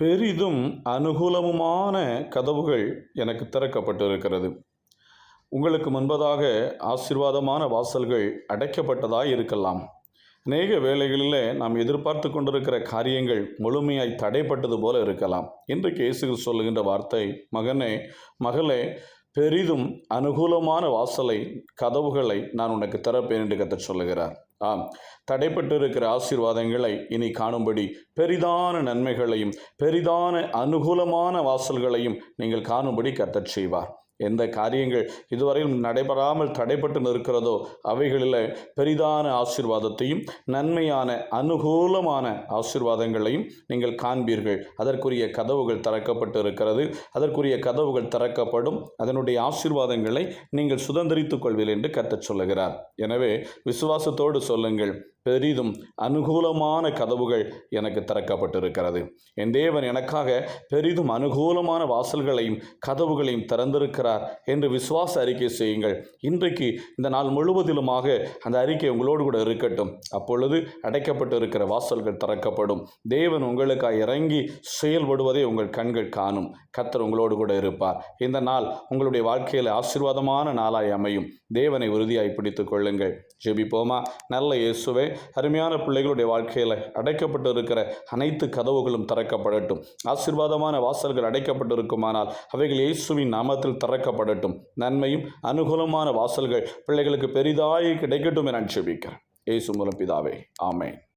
பெரிதும் அனுகூலமுமான கதவுகள் எனக்கு திறக்கப்பட்டிருக்கிறது. உங்களுக்கு முன்பதாக ஆசீர்வாதமான வாசல்கள் அடைக்கப்பட்டதாக இருக்கலாம். அநேக வேலைகளில் நாம் எதிர்பார்த்து கொண்டிருக்கிற காரியங்கள் முழுமையாய் தடைப்பட்டது போல இருக்கலாம். இன்றைக்கு இயேசு சொல்லுகின்ற வார்த்தை மகனே மகளே பெரிதும் அனுகூலமான வாசலை கதவுகளை நான் உனக்கு தரப்பேன் என்று கத்தர் சொல்லுகிறார். ஆம் தடைப்பட்டு இருக்கிற ஆசீர்வாதங்களை இனி காணும்படி பெரிதான நன்மைகளையும் பெரிதான அனுகூலமான வாசல்களையும் நீங்கள் காணும்படி கத்தச் செய்வார். எந்த காரியங்கள் இதுவரையும் நடைபெறாமல் தடைப்பட்டு நிற்கிறதோ அவைகளில் பெரிதான ஆசிர்வாதத்தையும் நன்மையான அனுகூலமான ஆசீர்வாதங்களையும் நீங்கள் காண்பீர்கள். அதற்குரிய கதவுகள் திறக்கப்பட்டு இருக்கிறது அதற்குரிய கதவுகள் திறக்கப்படும். அதனுடைய ஆசீர்வாதங்களை நீங்கள் சுதந்திரித்துக் கொள்வீர்கள் என்று கத்தச் சொல்லுகிறார். எனவே விசுவாசத்தோடு சொல்லுங்கள். பெரிதும் அனுகூலமான கதவுகள் எனக்கு திறக்கப்பட்டிருக்கிறது. என் தேவன் எனக்காக பெரிதும் அனுகூலமான வாசல்களையும் கதவுகளையும் திறந்திருக்கிறார். என்று விசுவாச அறிக்கை செய்யுங்கள். இன்றைக்கு இந்த நாள் முழுவதிலுமாக அந்த அறிக்கை உங்களோடு கூட இருக்கட்டும். அப்பொழுது அடைக்கப்பட்டு இருக்கிற வாசல்கள் திறக்கப்படும். தேவன் உங்களுக்காக இறங்கி செயல்படுவதை உங்கள் கண்கள் காணும். கத்தர் உங்களோடு கூட இருப்பார். இந்த நாள் உங்களுடைய வாழ்க்கையில் ஆசீர்வாதமான நாளாய் அமையும். தேவனை உறுதியாய் பிடித்துக் கொள்ளுங்கள். ஜெபிப்போமா? நல்ல இயேசுவே அருமையான பிள்ளைகளுடைய வாழ்க்கையில் அடைக்கப்பட்டு இருக்கிற அனைத்து கதவுகளும் திறக்கப்படட்டும். ஆசீர்வாதமான வாசல்கள் அடைக்கப்பட்டு இருக்குமானால் அவைகள் இயேசுவின் நாமத்தில் திறக்கப்படட்டும் நன்மையும் அனுகூலமான வாசல்கள் பிள்ளைகளுக்கு பெரிதாய் கிடைக்கட்டும் என நான் ஜெபிக்கிறேன் இயேசு மூலம் பிதாவே ஆமேன்.